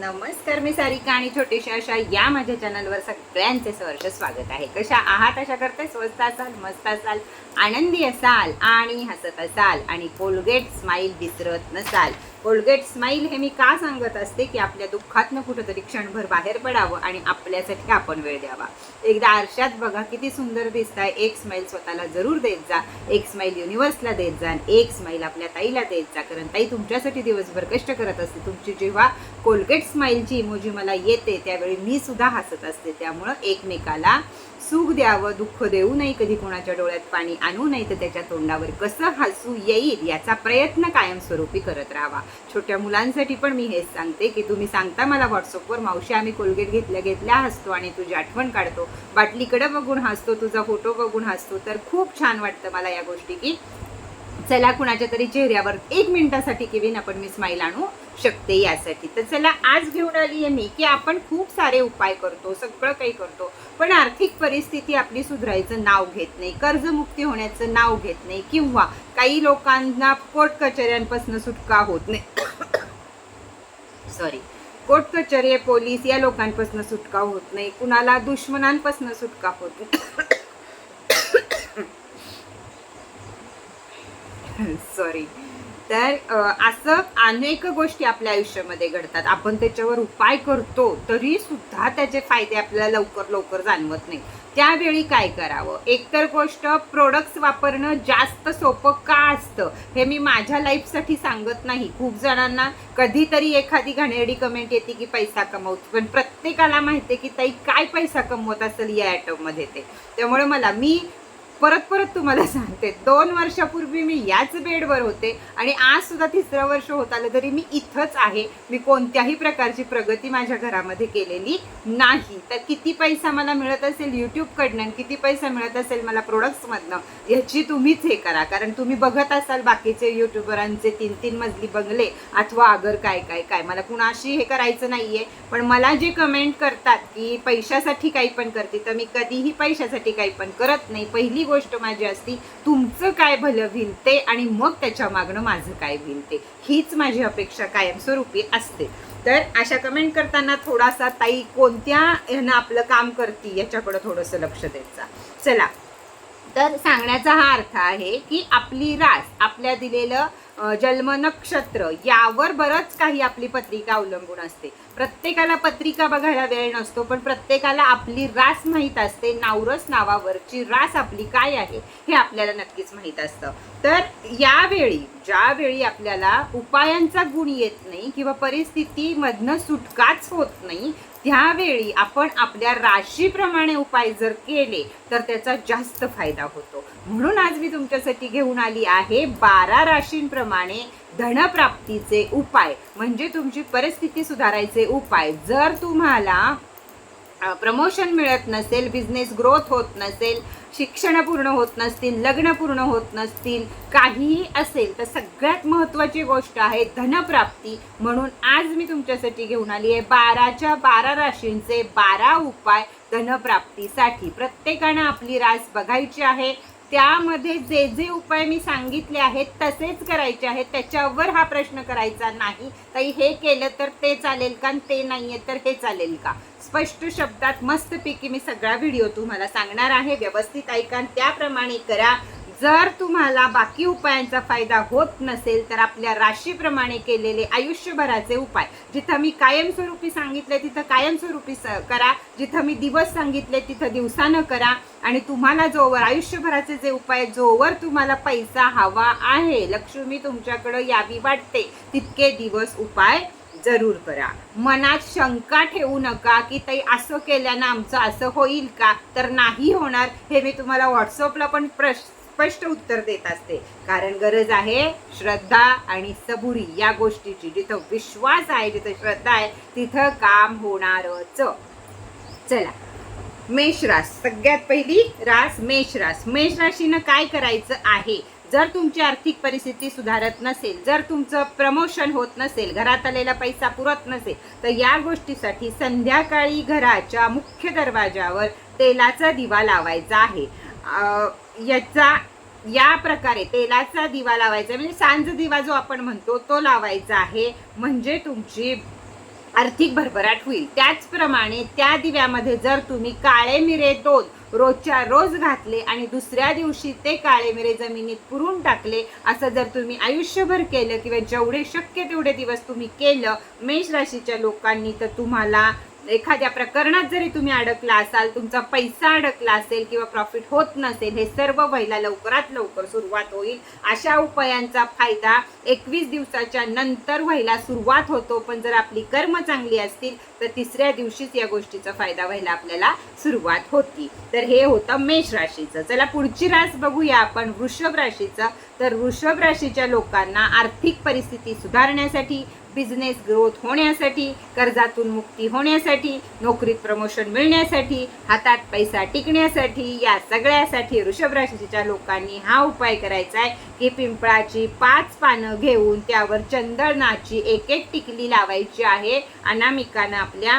नमस्कार मी सारिका आणि छोटीशा अशा या माझ्या चॅनलवर सगळ्यांचे सहर्ष स्वागत आहे. कशा आहात? अशा करते स्वस्त असाल मस्त असाल आनंदी असाल आणि हसत असाल आणि कोलगेट स्माईल विसरत नसाल. कोलगेट स्माईल हे मी का सांगत असते? की आपल्या दुःखातनं कुठंतरी क्षणभर बाहेर पडावं आणि आपल्यासाठी आपण वेळ द्यावा. एकदा आरशात बघा किती सुंदर दिसताय. एक स्माईल स्वतःला जरूर देत जा. एक स्माईल युनिव्हर्सला देत जा आणि एक स्माईल आपल्या ताईला देत जा. कारण ताई तुमच्यासाठी दिवसभर कष्ट करत असते. तुमची जेव्हा कोलगेट स्माईलची इमोजी मला येते त्यावेळी मी सुद्धा हसत असते. त्यामुळं एकमेकाला सुख द्यावं दुःख देऊ नये कधी कोणाच्या डोळ्यात पाणी आणू नये तर त्याच्या तोंडावर कसं हसू येईल याचा प्रयत्न कायमस्वरूपी करत राहावा. छोट्या मुलांसाठी पण मी हेच सांगते की तुम्ही सांगता मला व्हॉट्सअपवर मावशी आम्ही कोलगेट घेतल्या घेतल्या हसतो आणि तुझी आठवण काढतो. बाटलीकडं बघून हसतो तुझा फोटो बघून हसतो. तर खूप छान वाटतं मला या गोष्टी की चला कुणाच्या तरी चेहऱ्यावर एक मिनिटासाठी केवीन आपण मी स्माईल आणू शकते यासाठी. तर चला आज घेऊन आली आहे मी की आपण खूप सारे उपाय करतो सगळं काही करतो पण आर्थिक परिस्थिती आपली सुधारायचं नाव घेत नाही कर्जमुक्ती होण्याचं नाव घेत नाही किंवा काही लोकांना कोर्ट कचेऱ्यांपासून सुटका होत नाही. सॉरी कोर्ट कचेरी पोलीस या लोकांपासून सुटका होत नाही कुणाला दुश्मनांपासून सुटका होत नाही. सॉरी तर असं अनेक गोष्टी आपल्या आयुष्यामध्ये घडतात. आपण त्याच्यावर उपाय करतो तरी सुद्धा त्याचे फायदे आपल्याला लवकर लवकर जाणवत नाही त्यावेळी काय करावं? एकतर गोष्ट प्रोडक्ट्स वापरणं जास्त सोपं का असतं? हे मी माझ्या लाईफसाठी सांगत नाही. खूप जणांना कधीतरी एखादी घाणेरडी कमेंट येते की पैसा कमवतो. पण प्रत्येकाला माहिती आहे की ताई काय पैसा कमवत असेल या ॲटममध्ये ते? त्यामुळे मला मी परत परत तुम्हाला सांगते. दोन वर्षापूर्वी मी याच बेडवर होते आणि आज सुद्धा तिसरं वर्ष होत आलं तरी मी इथंच आहे. मी कोणत्याही प्रकारची प्रगती माझ्या घरामध्ये केलेली नाही. तर किती पैसा मला मिळत असेल यूट्यूबकडनं किती पैसा मिळत असेल मला प्रोडक्ट्समधनं याची तुम्हीच हे करा. कारण तुम्ही बघत असाल बाकीचे युट्यूबरांचे तीन तीन मजली बंगले अथवा आगर काय काय काय. मला कुणाशी हे करायचं नाहीये. पण मला जे कमेंट करतात की पैशासाठी काही पण करते तर मी कधीही पैशासाठी काही पण करत नाही. पहिली गोष्ट माझी असती तुमचं काय भलं होईल ते आणि मग त्याच्या मागणं माझं काय होईल ते हीच माझी अपेक्षा कायमस्वरूपी असते. तर अशा कमेंट करताना थोडासा ताई कोणत्या ह्यानं आपलं काम करती? याच्याकडं थोडंसं लक्ष द्यायचा. चला. तर सांगण्याचा हा अर्थ आहे की आपली रास आपल्या दिलेलं जन्म नक्षत्र यावर बरंच काही आपली पत्रिका अवलंबून असते. प्रत्येकाला पत्रिका बघायला वेळ नसतो पण प्रत्येकाला आपली रास माहीत असते. नावरस नावावरची रास आपली काय आहे हे आपल्याला नक्कीच माहीत असतं. तर यावेळी ज्यावेळी आपल्याला उपायांचा गुण येत नाही किंवा परिस्थितीमधनं सुटकाच होत नाही त्यावेळी आपण आपल्या राशीप्रमाणे उपाय जर केले तर त्याचा जास्त फायदा होतो. म्हणून आज मी तुमच्यासाठी घेऊन आली आहे बारा राशींप्रमाणे धनप्राप्तीचे उपाय. म्हणजे तुमची परिस्थिती सुधारायचे उपाय. जर तुम्हाला प्रमोशन मिळत नसेल बिझनेस ग्रोथ होत नसेल शिक्षण पूर्ण होत नसतील लग्न पूर्ण होत नसतील काहीही असेल तर सगळ्यात महत्त्वाची गोष्ट आहे धनप्राप्ती. म्हणून आज मी तुमच्यासाठी घेऊन आली आहे बाराच्या बारा राशींचे बारा उपाय धनप्राप्तीसाठी. प्रत्येकानं आपली रास बघायची आहे. त्यामध्ये जे जे उपाय मी सांगितले आहेत तसेच करायचे आहेत. त्याच्यावर हा प्रश्न करायचा नाही. ताई हे केलं तर ते चालेल का ते ते नाहीये तर हे चालेल का? स्पष्ट शब्दात मस्तपैकी मी सगळा व्हिडिओ तुम्हाला सांगणार आहे. व्यवस्थित ऐका त्याप्रमाणे करा. जर तुम्हाला बाकी उपायांचा फायदा होत नसेल तर आपल्या राशीप्रमाणे केलेले आयुष्यभराचे उपाय. जिथं मी कायमस्वरूपी सांगितले तिथं कायमस्वरूपी स- करा. जिथं मी दिवस सांगितले तिथं दिवसानं करा. आणि तुम्हाला जोवर आयुष्यभराचे जे उपाय जोवर तुम्हाला पैसा हवा आहे लक्ष्मी तुमच्याकडं यावी वाटते तितके दिवस उपाय जरूर करा. मनात शंका ठेवू नका की ताई असं केल्यानं आमचं असं होईल का? तर नाही होणार हे मी तुम्हाला व्हॉट्सअपला पण प्रश्न स्पष्ट उत्तर देत असते. कारण गरज आहे श्रद्धा आणि सबुरी या गोष्टीची. जिथं विश्वास आहे जिथं श्रद्धा आहे तिथं काम होणारच. चला. मेष रास. सगळ्यात पहिली रास मेष रास. मेष राशीनं काय करायचं आहे? जर तुमची आर्थिक परिस्थिती सुधारत नसेल जर तुमचं प्रमोशन होत नसेल घरात आलेला पैसा पुरत नसेल तर या गोष्टीसाठी संध्याकाळी घराच्या मुख्य दरवाजावर तेलाचा दिवा लावायचा आहे. याचा या प्रकारे तेलाचा दिवा लावायचा म्हणजे सांज दिवा जो आपण म्हणतो तो लावायचा आहे. म्हणजे तुमची आर्थिक भरभराट होईल. त्याचप्रमाणे त्या दिव्यामध्ये जर तुम्ही काळे मिरे दोन रोजच्या रोज घातले आणि दुसऱ्या दिवशी ते काळे मिरे जमिनीत पुरून टाकले असं जर तुम्ही आयुष्यभर केलं किंवा जेवढे शक्य तेवढे दिवस तुम्ही केलं मेष राशीच्या लोकांनी तर तुम्हाला एखाद्या प्रकरणात जरी तुम्ही अडकला असाल तुमचा पैसा अडकला असेल किंवा प्रॉफिट होत नसेल हे सर्व व्हायला लवकरात लवकर सुरुवात होईल. अशा उपायांचा फायदा एकवीस दिवसाच्या नंतर व्हायला सुरुवात होतो. पण जर आपली कर्म चांगली असतील तर तिसऱ्या दिवशीच या गोष्टीचा फायदा व्हायला आपल्याला सुरुवात होती. तर हे होतं मेष राशीचं. चला पुढची रास बघूया आपण वृषभ राशीचं. तर वृषभ राशीच्या लोकांना आर्थिक परिस्थिती सुधारण्यासाठी बिझनेस ग्रोथ होण्यासाठी कर्जातून मुक्ती होण्यासाठी नोकरीत प्रमोशन मिळण्यासाठी हातात पैसा टिकण्यासाठी या सगळ्यासाठी वृषभ राशीच्या लोकांनी हा उपाय करायचा आहे की पिंपळाची पाच पानं घेऊन त्यावर चंदनाची एक एक टिकली लावायची आहे. अनामिकानं आपल्या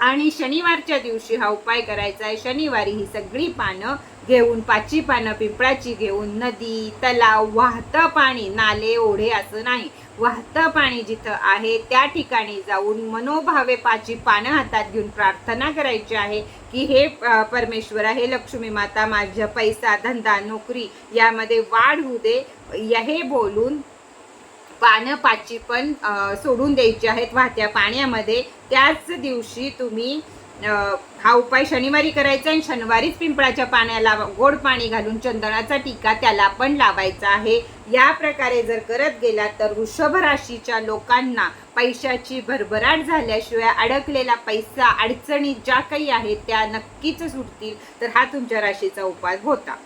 आणि शनिवारच्या दिवशी हा उपाय करायचा आहे. शनिवारी ही सगळी पानं घेऊन पाची पानं पिंपळाची घेऊन नदी तलाव वाहतं पाणी नाले ओढे असं नाही. वाहतं पाणी जिथं आहे त्या ठिकाणी जाऊन मनोभावे पाची पानं हातात घेऊन प्रार्थना करायची आहे की हे परमेश्वर आहे हे लक्ष्मी माता माझ्या पैसा धंदा नोकरी यामध्ये वाढ होऊ दे. हे बोलून पानं पाची पण सोडून द्यायची आहेत वाहत्या पाण्यामध्ये. त्याच दिवशी तुम्ही हा उपाय शनिवारी करायचा आणि शनिवारीच पिंपळाच्या पाण्याला गोड पाणी घालून चंदनाचा टीका त्याला पण लावायचा आहे. या प्रकारे जर करत गेला तर वृषभ राशीच्या लोकांना पैशाची भरभराट झाल्याशिवाय अडकलेला पैसा अडचणी ज्या काही आहेत त्या नक्कीच सुटतील. तर हा तुमच्या राशीचा उपाय होता.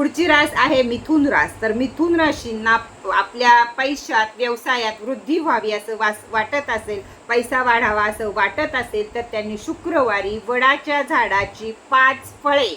पुढची रास आहे मिथुन रास. तर मिथुन राशींना आपल्या पैशात व्यवसायात वृद्धी व्हावी असं वास वाटत असेल पैसा वाढावा असं वाटत असेल तर त्यांनी शुक्रवारी वडाच्या झाडाची पाच फळे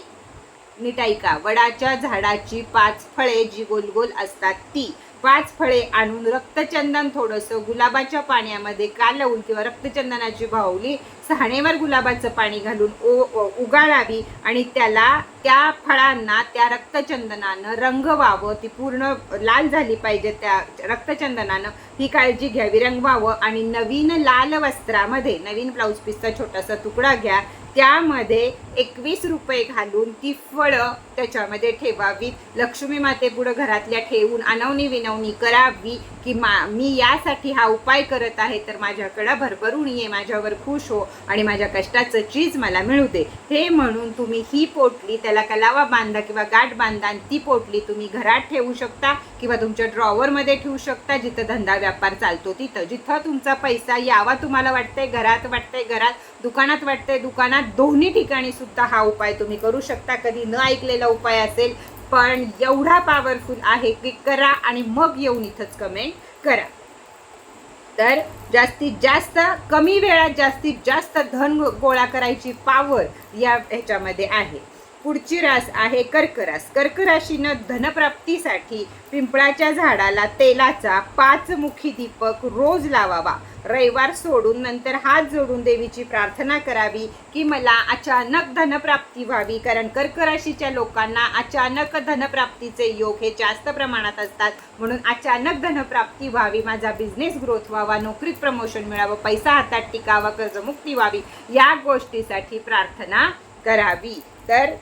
नीट वडाच्या झाडाची पाच फळे जी गोल गोल असतात ती. पाच फळे आणून रक्तचंदन थोडंसं गुलाबाच्या पाण्यामध्ये कालवून किंवा रक्तचंदनाची भावली सहाणेवर गुलाबाचं पाणी घालून ओ उगाळावी आणि त्याला त्या फळांना त्या रक्तचंदनानं रंगवावं ती पूर्ण लाल झाली पाहिजे त्या रक्तचंदनानं ही काळजी घ्यावी रंगवावं आणि नवीन लाल वस्त्रामध्ये नवीन ब्लाऊज पीसचा छोटासा तुकडा घ्या त्यामध्ये एकवीस रुपये घालून ती फळं त्याच्यामध्ये ठेवावीत. लक्ष्मी मातेपुढं घरातल्या ठेवून अनवणी विनवणी करावी की मा मी यासाठी हा उपाय करत आहे तर माझ्याकडं भरभरून ये माझ्यावर खुश हो आणि माझ्या कष्टाचं चीज मला मिळू दे. हे म्हणून तुम्ही ही पोटली त्याला कलावा बांधा किंवा गाठ बांधा आणि ती पोटली तुम्ही घरात ठेवू शकता किंवा तुमच्या ड्रॉवरमध्ये ठेवू शकता जिथं धंदा व्यापार चालतो तिथं. जिथं तुमचा पैसा यावा तुम्हाला वाटतंय घरात वाटतंय घरात दुकानात वाटतंय दुकानात दोन्ही ठिकाणी सुद्धा हा उपाय तुम्ही करू शकता. कधी न ऐकलेला उपाय असेल पण एवढा पॉवरफुल आहे की करा आणि मग येऊन इथंच कमेंट करा. तर जास्तीत जास्त कमी वेळात जास्तीत जास्त धन गोळा करायची पावर या ह्याच्यामध्ये आहे. पुढची रास आहे कर्क रास कर्क राशीनं धनप्राप्तीसाठी पिंपळाच्या झाडाला तेलाचा पाचमुखी दीपक रोज लावावा. रविवार सोडून नंतर हात जोडून देवीची प्रार्थना करावी की मला अचानक धनप्राप्ती व्हावी. कारण कर्क राशीच्या लोकांना अचानक धनप्राप्तीचे योग हे जास्त प्रमाणात असतात. म्हणून अचानक धनप्राप्ती व्हावी माझा बिझनेस ग्रोथ व्हावा नोकरीत प्रमोशन मिळावं पैसा हातात टिकावा कर्जमुक्ती व्हावी या गोष्टीसाठी प्रार्थना करावी. तर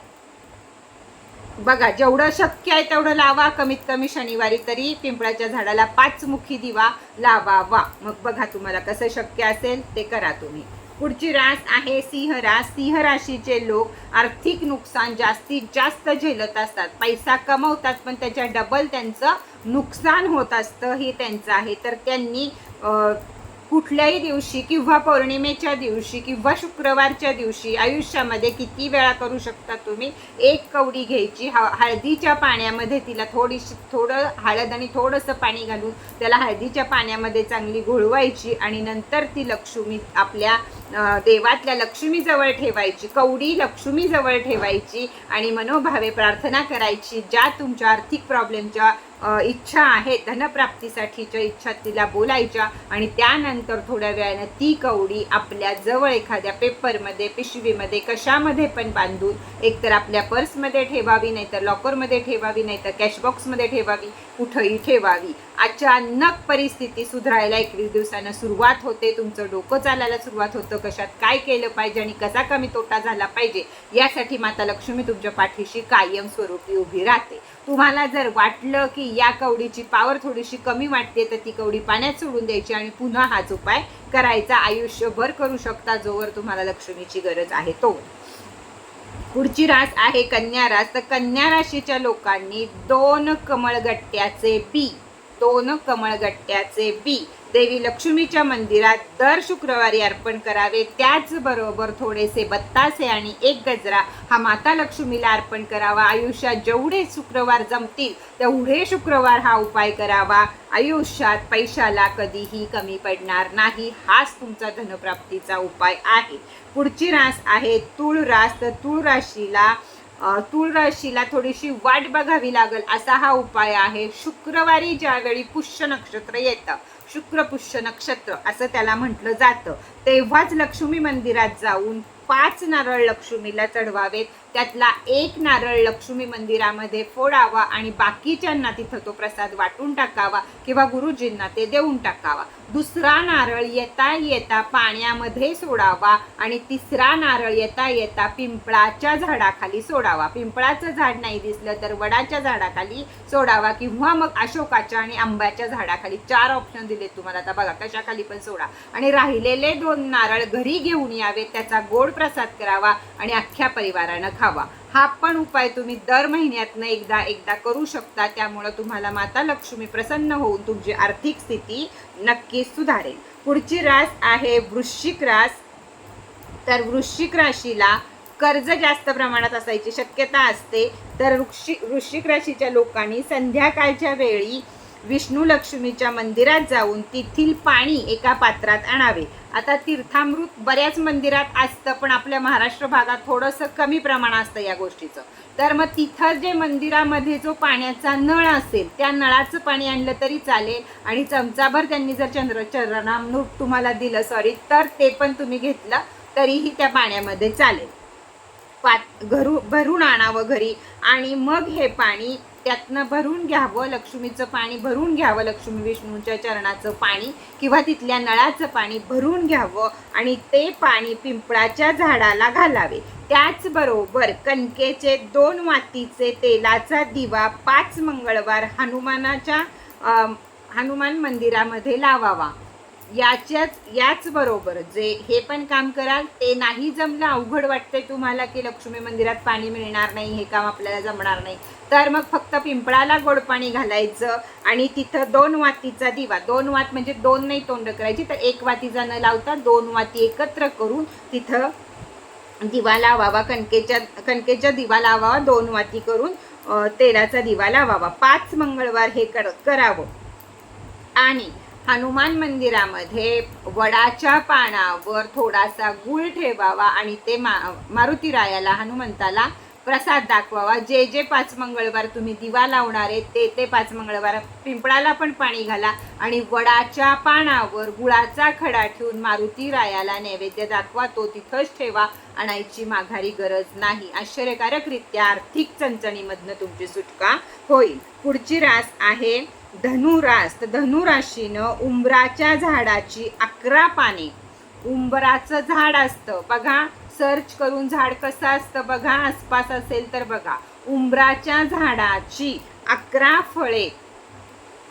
बघा जेवढं शक्य आहे तेवढं लावा. कमीत कमी शनिवारी तरी पिंपळाच्या झाडाला पाच मुखी दिवा लावावा. मग बघा तुम्हाला कसं शक्य असेल ते करा तुम्ही. पुढची रास आहे सिंह रास. सिंह राशीचे लोक आर्थिक नुकसान जास्तीत जास्त झेलत असतात. पैसा कमवतात पण त्याच्या डबल त्यांचं नुकसान होत असतं हे त्यांचं आहे. तर त्यांनी कुठल्याही दिवशी किंवा पौर्णिमेच्या दिवशी किंवा शुक्रवारच्या दिवशी आयुष्यामध्ये किती वेळा करू शकता तुम्ही? एक कवडी घ्यायची ह हळदीच्या पाण्यामध्ये तिला थोडीशी थोडं हळद आणि थोडंसं पाणी घालून त्याला हळदीच्या पाण्यामध्ये चांगली घोळवायची आणि नंतर ती लक्ष्मी आपल्या देवातल्या लक्ष्मीजवळ ठेवायची कवडी लक्ष्मीजवळ ठेवायची आणि मनोभावे प्रार्थना करायची ज्या तुमच्या आर्थिक प्रॉब्लेमच्या इच्छा आहे धनप्राप्तीसाठीच्या इच्छा तिला बोलायच्या आणि त्यानंतर थोड्या वेळानं ती कवडी आपल्या जवळ एखाद्या पेपरमध्ये पिशवीमध्ये कशामध्ये पण बांधून एकतर आपल्या पर्समध्ये ठेवावी नाहीतर लॉकरमध्ये ठेवावी नाहीतर कॅशबॉक्समध्ये ठेवावी कुठंही ठेवावी. अचानक परिस्थिती सुधारायला एकवीस दिवसानं सुरुवात होते. तुमचं डोकं चालायला सुरुवात होतं. कशात काय केलं पाहिजे आणि कसा कमी तोटा झाला पाहिजे? यासाठी माता लक्ष्मी तुमच्या पाठीशी कायम स्वरूपी उभी राहते. तुम्हाला जर वाटलं की या कवडीची पावर थोडीशी कमी वाटते तर ती कवडी पाण्यात सोडून द्यायची आणि पुन्हा हाच उपाय करायचा. आयुष्यभर करू शकता जोवर तुम्हाला लक्ष्मीची गरज आहे तो. पुढची रास आहे कन्या रास. तर कन्या राशीच्या लोकांनी दोन कमळगट्ट्याचे बी. दोन कमळगट्ट्याचे बी. देवी लक्ष्मीच्या मंदिरात दर शुक्रवारी अर्पण करावे त्याचबरोबर थोडेसे बत्तासे आणि एक गजरा. हा माता लक्ष्मीला अर्पण करावा. आयुष्यात जेवढे शुक्रवार जमतील तेवढे शुक्रवार हा उपाय करावा. आयुष्यात पैशाला कधीही कमी पडणार नाही. हाच तुमचा धनप्राप्तीचा उपाय आहे. पुढची रास आहे तूळ रास तर तूळ राशीला तूळ राशीला थोडीशी वाट बघावी लागेल असा हा उपाय आहे. शुक्रवारी ज्यावेळी पुष्य नक्षत्र येतं शुक्र पुष्य नक्षत्र असं त्याला म्हटलं जातं तेव्हाच लक्ष्मी मंदिरात जाऊन पाच नारळ लक्ष्मीला चढवावेत. त्यातला एक नारळ लक्ष्मी मंदिरामध्ये फोडावा आणि बाकीच्यांना तिथं तो प्रसाद वाटून टाकावा किंवा गुरुजींना ते देऊन टाकावा. दुसरा नारळ येता येता पाण्यामध्ये सोडावा आणि तिसरा नारळ येता येता पिंपळाच्या झाडाखाली सोडावा. पिंपळाचं झाड नाही दिसलं तर वडाच्या झाडाखाली सोडावा किंवा मग अशोकाच्या आणि आंब्याच्या झाडाखाली. चार ऑप्शन दिले तुम्हाला. आता बघा कशाखाली पण सोडा. आणि राहिलेले दोन नारळ घरी घेऊन यावे त्याचा गोड प्रसाद करावा आणि अख्ख्या परिवारानं खावा हा पण उपाय तुम्ही दर महिन्यातनं एकदा एकदा करू शकता. त्यामुळं तुम्हाला माता लक्ष्मी प्रसन्न होऊन तुमची आर्थिक स्थिती नक्कीच सुधारेल. पुढची रास आहे वृश्चिक रास. तर वृश्चिक राशीला कर्ज जास्त प्रमाणात असायची शक्यता असते. तर वृश्चिक वृश्चिक राशीच्या लोकांनी संध्याकाळच्या वेळी विष्णू लक्ष्मीच्या मंदिरात जाऊन तेथील पाणी एका पात्रात आणावे. आता तीर्थामृत बऱ्याच मंदिरात असतं पण आपल्या महाराष्ट्र भागात थोडंसं कमी प्रमाण असतं या गोष्टीचं. तर मग तिथं जे मंदिरामध्ये जो पाण्याचा नळ असेल त्या नळाचं पाणी आणलं तरी चालेल आणि चमचाभर त्यांनी जर चंद्र चरणामृत तुम्हाला दिलं सॉरी तर ते पण तुम्ही घेतलं तरीही त्या पाण्यामध्ये चालेल. पात घरू भरून आणावं घरी. आणि मग हे पाणी त्यातनं भरून घ्यावं लक्ष्मीचं पाणी भरून घ्यावं लक्ष्मी विष्णूच्या चरणाचं पाणी किंवा तिथल्या नळाचं पाणी भरून घ्यावं आणि ते पाणी पिंपळाच्या झाडाला घालावे. त्याचबरोबर कणकेचे दोन मातीचे तेलाचा दिवा पाच मंगळवार हनुमानाच्या हनुमान मंदिरामध्ये लावावा. याच्याच याचबरोबर जे हे पण काम कराल ते नाही जमलं अवघड वाटते तुम्हाला की लक्ष्मी मंदिरात पाणी मिळणार नाही हे काम आपल्याला जमणार नाही. तर मग फक्त पिंपळाला गोड पाणी घालायचं आणि तिथं दोन वातीचा दिवा. दोन वात म्हणजे दोन नाही तोंड करायची तर एक वातीचा न लावता दोन वाती एकत्र करून तिथं दिवा लावावा कणकेच्या कणकेच्या दिवा लावावा दोन वाती करून तेलाचा दिवा लावावा. पाच मंगळवार हे कर करावं. आणि हनुमान मंदिरामध्ये वडाच्या पानावर थोडासा गुळ ठेवावा आणि ते मा मारुतीरायाला हनुमंताला प्रसाद दाखवावा. जे जे पाच मंगळवार तुम्ही दिवा लावणारे ते ते पाच मंगळवार पिंपळाला पण पाणी घाला आणि वडाच्या पानावर गुळाचा खडा ठेवून मारुतीरायाला नैवेद्य दाखवा. तो तिथंच ठेवा आणायची माघारी गरज नाही. आश्चर्यकारकरित्या आर्थिक चणचणीमधनं तुमची सुटका होईल. पुढची रास आहे धनुरास. तर धनुराशीनं उंबराच्या झाडाची अकरा पाने. उंबराचं झाड असतं. बघा सर्च करून झाड कसं असतं बघा आसपास असेल तर बघा. उंबराच्या झाडाची अकरा फळे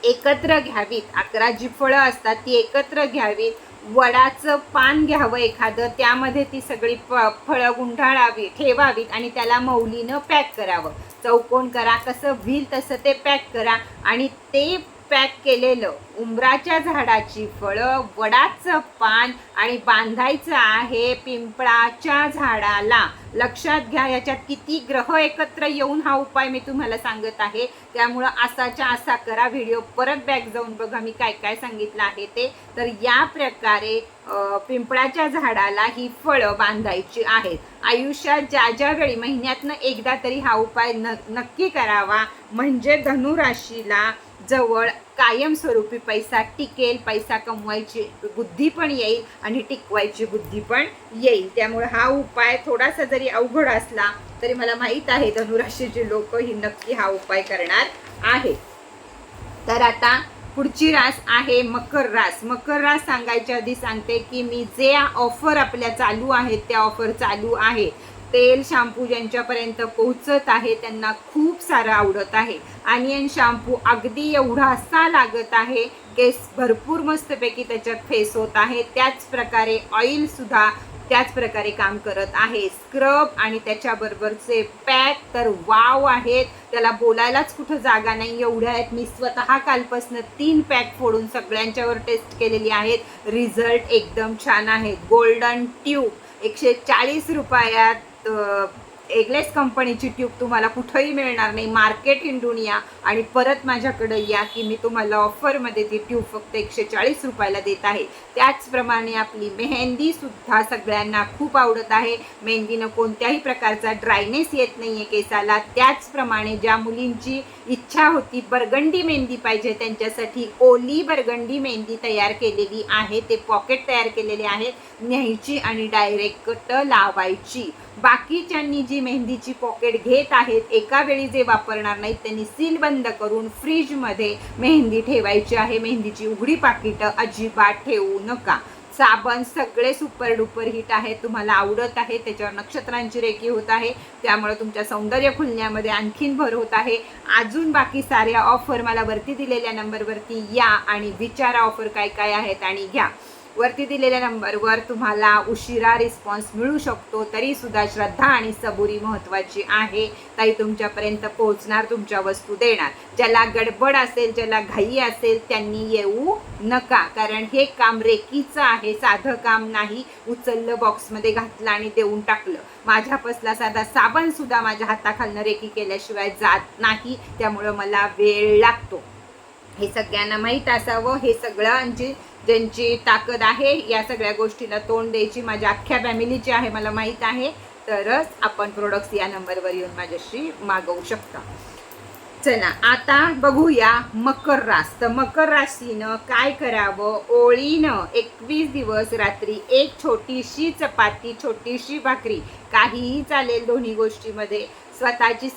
एकत्र घ्यावीत. अकरा जी फळं असतात ती एकत्र घ्यावीत. वडाचं पान घ्यावं एखादं त्यामध्ये ती सगळी फ फळं गुंढाळावी ठेवावीत आणि त्याला मौलीनं पॅक करावं. चौकोन करा कसं व्हील तसं ते पॅक करा आणि ते पॅक केलेलं उंबराच्या झाडाची फळं वडाचं पान आणि बांधायचं आहे पिंपळाच्या झाडाला. लक्षात घ्या याच्यात किती ग्रह एकत्र येऊन हा उपाय मी तुम्हाला सांगत आहे. त्यामुळं असाच्या असा करा व्हिडिओ परत बॅक जाऊन बघा मी काय काय सांगितलं आहे ते. तर या प्रकारे पिंपळाच्या झाडाला ही फळं बांधायची आहेत. आयुष्यात ज्या ज्या वेळी महिन्यातनं एकदा तरी हा उपाय न नक्की करावा. म्हणजे धनुराशीला जवळ कायमस्वरूपी पैसा टिकेल पैसा कमवायची बुद्धी पण येईल आणि टिकवायची बुद्धी पण येईल. त्यामुळे हा उपाय थोडासा जरी अवघड असला तरी मला माहीत आहे धनुराशीची लोक ही नक्की हा उपाय करणार आहे तर आता पुढची रास आहे मकर रास. मकर रास सांगायच्या आधी सांगते की मी जे ऑफर आपल्या चालू आहेत त्या ऑफर चालू आहे. तेल शॅम्पू ज्यांच्यापर्यंत पोहोचत आहे त्यांना खूप सारं आवडत आहे. आणि शॅम्पू अगदी एवढासा लागत आहे केस भरपूर मस्तपैकी त्याच्यात फेस होत आहे. त्याच प्रकारे ऑइलसुद्धा त्याच प्रकारे काम करत आहे. स्क्रब आणि त्याच्याबरोबरचे पॅक तर वाव आहेत. त्याला बोलायलाच कुठं जागा नाही. एवढ्या आहेत. मी स्वतः कालपासनं तीन पॅक फोडून सगळ्यांच्यावर टेस्ट केलेली आहेत. रिझल्ट एकदम छान आहेत गोल्डन ट्यूब एकशे चाळीस रुपयात एगलेस कंपनीची ट्यूब तुम्हाला कुठंही मिळणार नाही. मार्केट हिंडून या आणि परत माझ्याकडे या की मी तुम्हाला ऑफरमध्ये ती ट्यूब फक्त एकशे चाळीस रुपयाला देत आहे. त्याचप्रमाणे आपली मेहंदीसुद्धा सगळ्यांना खूप आवडत आहे. मेहंदीनं कोणत्याही प्रकारचा ड्रायनेस येत नाही आहे केसाला. त्याचप्रमाणे ज्या मुलींची इच्छा होती बरगंडी मेहंदी पाहिजे त्यांच्यासाठी ओली बरगंडी मेहंदी तयार केलेली आहे. ते पॉकेट तयार केलेले आहेत. न्यायची आणि डायरेक्ट लावायची. बाकीच्यांनी जी मेहंदीची पॉकेट घेत आहेत एका वेळी जे वापरणार नाहीत त्यांनी सील बंद करून फ्रीजमध्ये मेहंदी ठेवायची आहे. मेहंदीची उघडी पाकिटं अजिबात ठेवू नका. साबण सगळे सुपर डुपर हिट आहे तुम्हाला आवडत आहे त्याच्यावर नक्षत्रांची रेखी होत आहे. त्यामुळे तुमच्या सौंदर्य खुलण्यामध्ये आणखीन भर होत आहे. अजून बाकी साऱ्या ऑफर मला वरती दिलेल्या नंबरवरती या आणि विचारा ऑफर काय काय आहेत आणि घ्या. वरती दिलेल्या नंबरवर तुम्हाला उशिरा रिस्पॉन्स मिळू शकतो. तरी सुद्धा श्रद्धा आणि सबुरी महत्त्वाची आहे. ताई तुमच्यापर्यंत पोहोचणार तुमच्या वस्तू देणार. ज्याला गडबड असेल ज्याला घाई असेल त्यांनी येऊ नका. कारण हे काम रेकीचं आहे. साधं काम नाही. उचललं बॉक्समध्ये घातलं आणि देऊन टाकलं. माझ्यापासला साधा साबण सुद्धा माझ्या हाताखालनं रेकी केल्याशिवाय जात नाही. त्यामुळं मला वेळ लागतो. हे सगळ्यांना माहीत असावं. हे सगळ्यांची ज्यांची ताकद आहे या सगळ्या गोष्टीला तोंड द्यायची माझ्या अख्ख्या फॅमिलीची आहे मला माहीत आहे. तरच आपण प्रोडक्ट्स या नंबरवर येऊन माझ्याशी मागवू शकता. चला आता बघूया मकर रास. तर मकर राशीनं काय करावं? ओळीनं एकवीस दिवस रात्री एक छोटीशी चपाती छोटीशी भाकरी. काहीही चालेल दोन्ही गोष्टीमध्ये. स्वतःची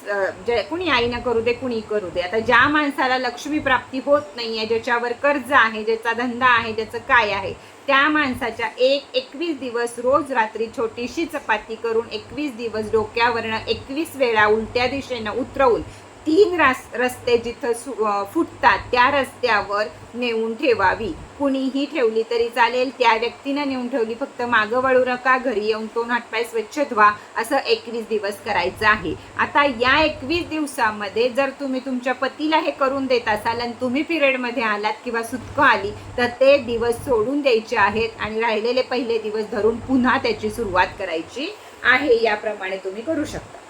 जे कुणी आईनं करू दे कुणी करू दे. आता ज्या माणसाला लक्ष्मी प्राप्ती होत नाही आहे ज्याच्यावर कर्ज आहे ज्याचा धंदा आहे ज्याचं काय आहे त्या माणसाच्या एक एकवीस दिवस रोज रात्री छोटीशी चपाती करून एकवीस दिवस डोक्यावरनं एकवीस वेळा उलट्या दिशेनं उतरवून तीन रास रस्ते जिथं सु फुटतात त्या रस्त्यावर नेऊन ठेवावी. कुणीही ठेवली तरी चालेल त्या व्यक्तीनं नेऊन ठेवली फक्त मागं वळू नका घरी येऊन तोंड हातपाय स्वच्छ धुवा असं एकवीस दिवस करायचं आहे. आता या एकवीस दिवसामध्ये जर तुम्ही तुमच्या पतीला हे करून देत असाल आणि तुम्ही पिरियडमध्ये आलात किंवा सुटकं आली तर ते दिवस सोडून द्यायचे आहेत आणि राहिलेले पहिले दिवस धरून पुन्हा त्याची सुरुवात करायची आहे याप्रमाणे तुम्ही करू शकता.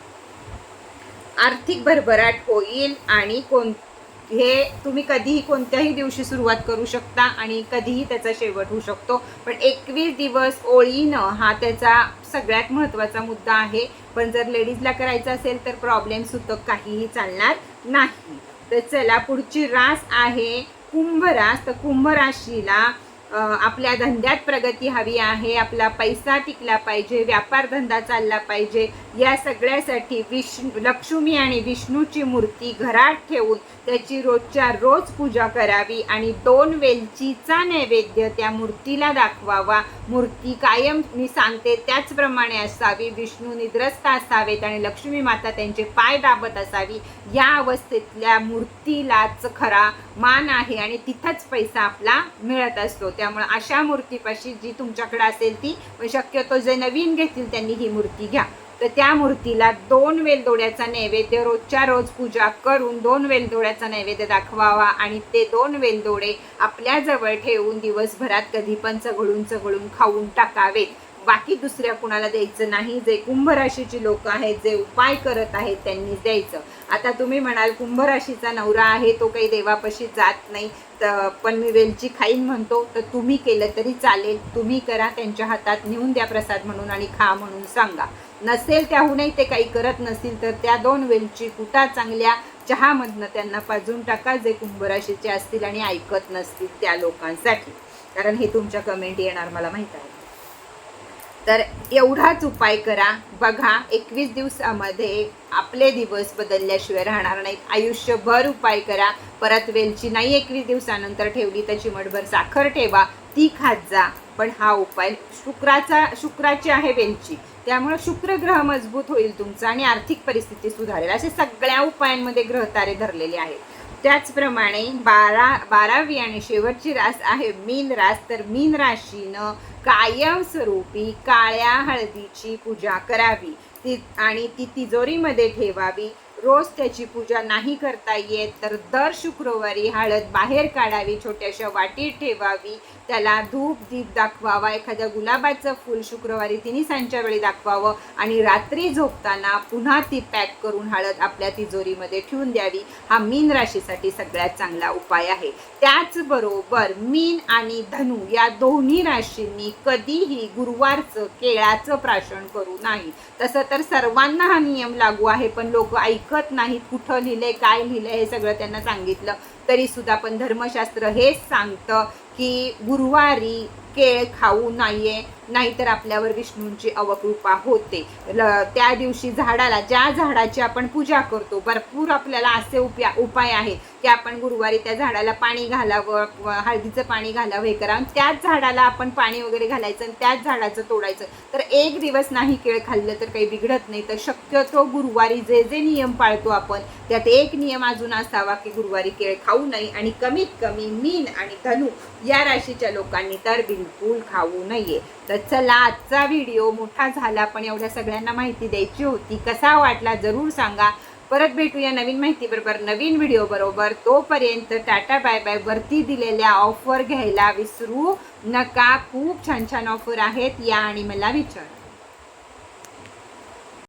आर्थिक भरभराट होईल आणि कोण हे तुम्ही कधीही कोणत्याही दिवशी सुरुवात करू शकता आणि कधीही त्याचा शेवट होऊ शकतो. पण एकवीस दिवस ओळीनं हा त्याचा सगळ्यात महत्त्वाचा मुद्दा आहे. पण जर लेडीजला करायचा असेल तर प्रॉब्लेम सुद्धा काहीही चालणार नाही. तर चला पुढची रास आहे कुंभ रास. तर कुंभ राशीला आपल्या धंद्यात प्रगती हवी आहे आपला पैसा टिकला पाहिजे व्यापार धंदा चालला पाहिजे या सगळ्यासाठी विष्णू लक्ष्मी आणि विष्णूची मूर्ती घरात ठेवून त्याची रोजच्या रोज पूजा करावी आणि दोन वेलचीचा नैवेद्य त्या मूर्तीला दाखवावा. मूर्ती कायम मी सांगते त्याचप्रमाणे असावी विष्णू निद्रस्त असावेत आणि लक्ष्मी माता त्यांचे पाय दाबत असावी. या अवस्थेतल्या मूर्तीलाच खरा मान आहे आणि तिथंच पैसा आपला मिळत असतो. त्यामुळे अशा मूर्तीपाशी जी तुमच्याकडे असेल ती शक्यतो जे नवीन घेतील त्यांनी ही मूर्ती घ्या. तर त्या मूर्तीला दोन वेलदोड्याचा नैवेद्य रोजच्या रोज पूजा करून दोन वेलदोड्याचा नैवेद्य दाखवावा आणि ते दोन वेलदोडे आपल्याजवळ ठेवून दिवसभरात कधी पण चघळून चघळून खाऊन टाकावेत. बाकी दुसऱ्या कुणाला द्यायचं नाही जे कुंभ राशीची लोक आहेत जे उपाय करत आहेत त्यांनी द्यायचं. आता तुम्ही म्हणाल कुंभ राशीचा नवरा आहे तो काही देवापाशी जात नाही तर पण मी वेलची खाईन म्हणतो तर तुम्ही केलं तरी चालेल तुम्ही करा त्यांच्या हातात नेऊन द्या प्रसाद म्हणून आणि खा म्हणून सांगा. नसेल त्याहूनही ते काही करत नसतील तर त्या दोन वेलची कुटा चांगल्या चहामधनं त्यांना पाजून टाका जे कुंभ राशीचे असतील आणि ऐकत नसतील त्या लोकांसाठी. कारण हे तुमच्या कमेंट येणार मला माहीत आहे. तर एवढाच उपाय करा. बघा एकवीस दिवसामध्ये आपले दिवस बदलल्याशिवाय राहणार नाहीत. आयुष्यभर उपाय करा. परत वेलची नाही एकवीस दिवसानंतर ठेवली तर चिमटभर साखर ठेवा ती खात जा. पण हा उपाय शुक्राचा शुक्राची आहे वेलची. त्यामुळे शुक्रग्रह मजबूत होईल तुमचा आणि आर्थिक परिस्थिती सुधारेल. असे सगळ्या उपायांमध्ये ग्रहतारे धरलेले आहेत. त्याचप्रमाणे बारा बारावी आणि शेवटची रास आहे मीन रास. तर मीन राशीनं कायमस्वरूपी काळ्या हळदीची पूजा करावी. ती आणि ती तिजोरीमध्ये ठेवावी. रोज त्याची पूजा नाही करता येत तर दर शुक्रवारी हळद बाहेर काढावी छोट्याशा वाटीत ठेवावी. त्याला धूप दीप दाखवावा एखाद्या गुलाबाचं फूल शुक्रवारी तिन्ही सांच्या वेळी दाखवावं आणि रात्री झोपताना पुन्हा ती पॅक करून हळद आपल्या तिजोरीमध्ये ठेवून द्यावी. हा मीन राशीसाठी सगळ्यात चांगला उपाय आहे. त्याचबरोबर मीन आणि धनु या दोन्ही राशींनी कधीही गुरुवारचं केळाचं प्राशन करू नाही. तसं तर सर्वांना हा नियम लागू आहे पण लोक ओळखत नाहीत कुठं लिहिलंय काय लिहिलंय हे सगळं त्यांना सांगितलं. तरी सुद्धा पण धर्मशास्त्र हेच सांगतं की गुरुवारी केळ खाऊ नाहीये. नाहीतर आपल्यावर विष्णूंची अवकृपा होते. ल- त्या दिवशी झाडाला ज्या झाडाची आपण पूजा करतो भरपूर आपल्याला असे उपया उपाय आहेत की आपण गुरुवारी त्या झाडाला पाणी घालावं हळदीचं पाणी घालावं हे करा. आणि त्याच झाडाला आपण पाणी वगैरे घालायचं आणि त्याच झाडाचं तोडायचं. तर एक दिवस नाही केळ खाल्लं तर काही बिघडत नाही. तर शक्यतो गुरुवारी जे जे नियम पाळतो आपण त्यात एक नियम अजून असावा की गुरुवारी केळ खाऊ नये आणि कमीत कमी मीन आणि धनु या राशीच्या लोकांनी तर बिलकुल खाऊ नये. तर चला आजचा व्हिडिओ मोठा झाला पण एवढ्या सगळ्यांना माहिती द्यायची होती. कसा वाटला जरूर सांगा. परत भेटूया नवीन माहितीबरोबर नवीन व्हिडिओ बरोबर. तोपर्यंत टाटा बाय बाय वरती दिलेल्या ऑफर घ्यायला विसरू नका. खूप छान छान ऑफर आहेत. या आणि मला विचार.